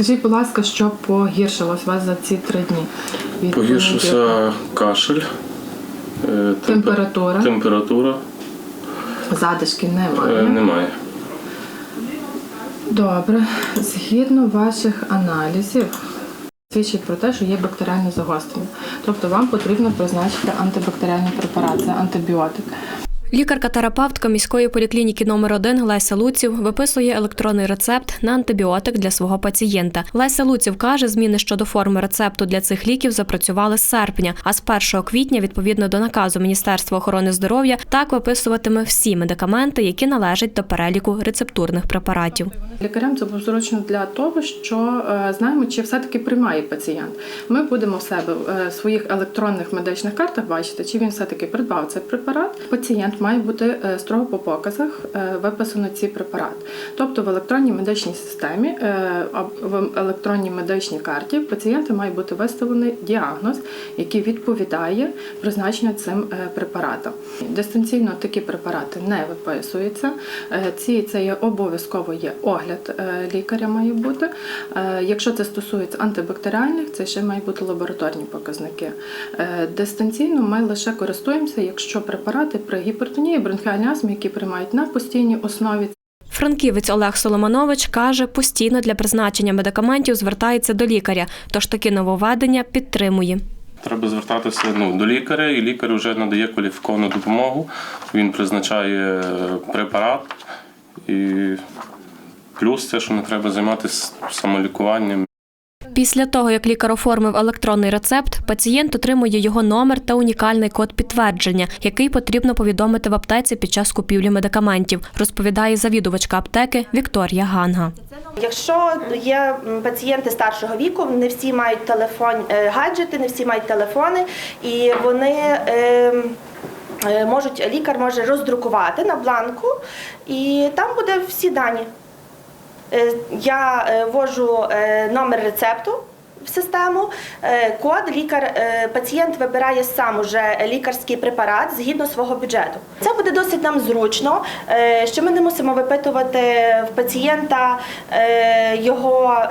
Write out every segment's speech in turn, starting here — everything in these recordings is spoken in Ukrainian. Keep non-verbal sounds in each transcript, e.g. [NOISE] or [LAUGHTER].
Скажіть, будь ласка, що погіршилось у вас за ці три дні? від? Погіршився кашель, е, Температура. температура Задишки е, немає. немає. Добре. Згідно ваших аналізів, свідчить про те, що є бактеріальне загострення. Тобто вам потрібно призначити антибактеріальний препарат, це антибіотик. Лікарка-терапевтка міської поліклініки номер 1 Леся Луців виписує електронний рецепт на антибіотик для свого пацієнта. Леся Луців каже, зміни щодо форми рецепту для цих ліків запрацювали з серпня, а з 1 квітня, відповідно до наказу Міністерства охорони здоров'я, так виписуватиме всі медикаменти, які належать до переліку рецептурних препаратів. Лікарям це було зручно для того, що е, знаємо, чи все-таки приймає пацієнт. Ми будемо в себе е, в своїх електронних медичних картах бачити, чи він все-таки придбав цей препарат. Пацієнт має бути е, строго по показах виписано ці препарати. Тобто в електронній медичній системі, в електронній медичній карті пацієнта має бути виставлений діагноз, який відповідає призначенню цим препаратам. Дистанційно такі препарати не виписуються. Ці це є обов'язково є огляд е, лікаря має бути. Е, Якщо це стосується антибактеріальних, це ще мають бути лабораторні показники. Е, Дистанційно ми лише користуємося, якщо препарати при гіпертонії, бронхіальній астмі, які приймають на постійній основі. Франківець Олег Соломанович каже, постійно для призначення медикаментів звертається до лікаря, тож такі нововведення підтримує. Треба звертатися ну, до лікаря, і лікар вже надає кваліфіковану допомогу. Він призначає препарат. І плюс це, що не треба займатися самолікуванням. Після того, як лікар оформив електронний рецепт, пацієнт отримує його номер та унікальний код підтвердження, який потрібно повідомити в аптеці під час купівлі медикаментів, розповідає завідувачка аптеки Вікторія Ганга. Якщо є пацієнти старшого віку, не всі мають телефон, е, гаджети, не всі мають телефони, і вони ем, е, можуть, лікар може роздрукувати на бланку, і там буде всі дані. Е, Я е, ввожу е, номер рецепту в систему, код лікар, пацієнт вибирає сам уже лікарський препарат згідно свого бюджету. Це буде досить нам зручно, що ми не мусимо випитувати в пацієнта його.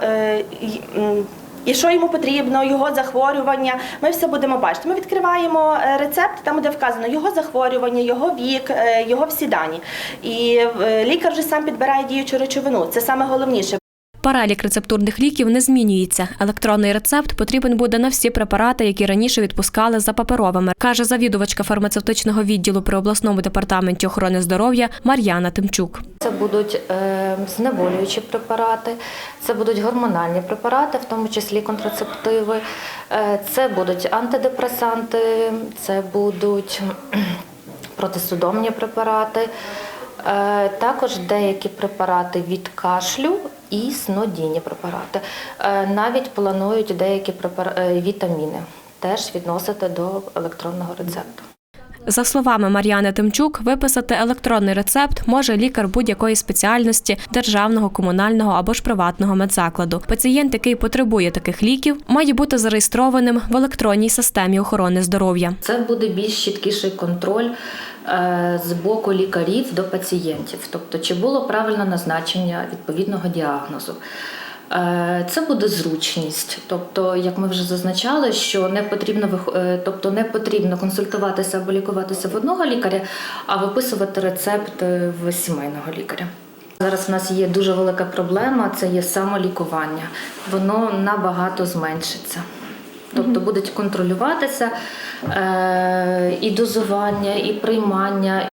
І що йому потрібно, його захворювання, ми все будемо бачити. Ми відкриваємо е, рецепт, там де вказано його захворювання, його вік, е, його всі дані. І е, лікар вже сам підбирає діючу речовину. Це саме головніше. Перелік рецептурних ліків не змінюється. Електронний рецепт потрібен буде на всі препарати, які раніше відпускали за паперовими, каже завідувачка фармацевтичного відділу при обласному департаменті охорони здоров'я Мар'яна Тимчук. Це будуть е, знеболюючі препарати, це будуть гормональні препарати, в тому числі контрацептиви, е, це будуть антидепресанти, це будуть [CLEARS THROAT] протисудомні препарати, е, також деякі препарати від кашлю і снодійні препарати. Е, Навіть планують деякі е, вітаміни теж відносити до електронного рецепту. За словами Мар'яни Тимчук, виписати електронний рецепт може лікар будь-якої спеціальності державного, комунального або ж приватного медзакладу. Пацієнт, який потребує таких ліків, має бути зареєстрованим в електронній системі охорони здоров'я. Це буде більш чіткіший контроль з боку лікарів до пацієнтів, тобто чи було правильне назначення відповідного діагнозу. Е, Це буде зручність, тобто, як ми вже зазначали, що не потрібно е, тобто не потрібно консультуватися або лікуватися в одного лікаря, а виписувати рецепт е, в сімейного лікаря. Зараз в нас є дуже велика проблема це є самолікування. Воно набагато зменшиться. Тобто будуть контролюватися е, і дозування, і приймання,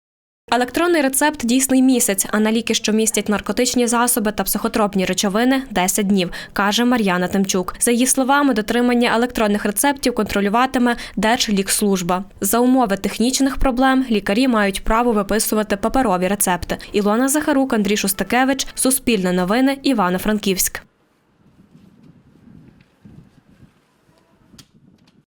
Електронний рецепт дійсний місяць, а на ліки, що містять наркотичні засоби та психотропні речовини 10 днів, каже Мар'яна Тимчук. За її словами, дотримання електронних рецептів контролюватиме Держлікслужба. За умови технічних проблем лікарі мають право виписувати паперові рецепти. Ілона Захарук, Андрій Шустакевич, Суспільне новини, Івано-Франківськ.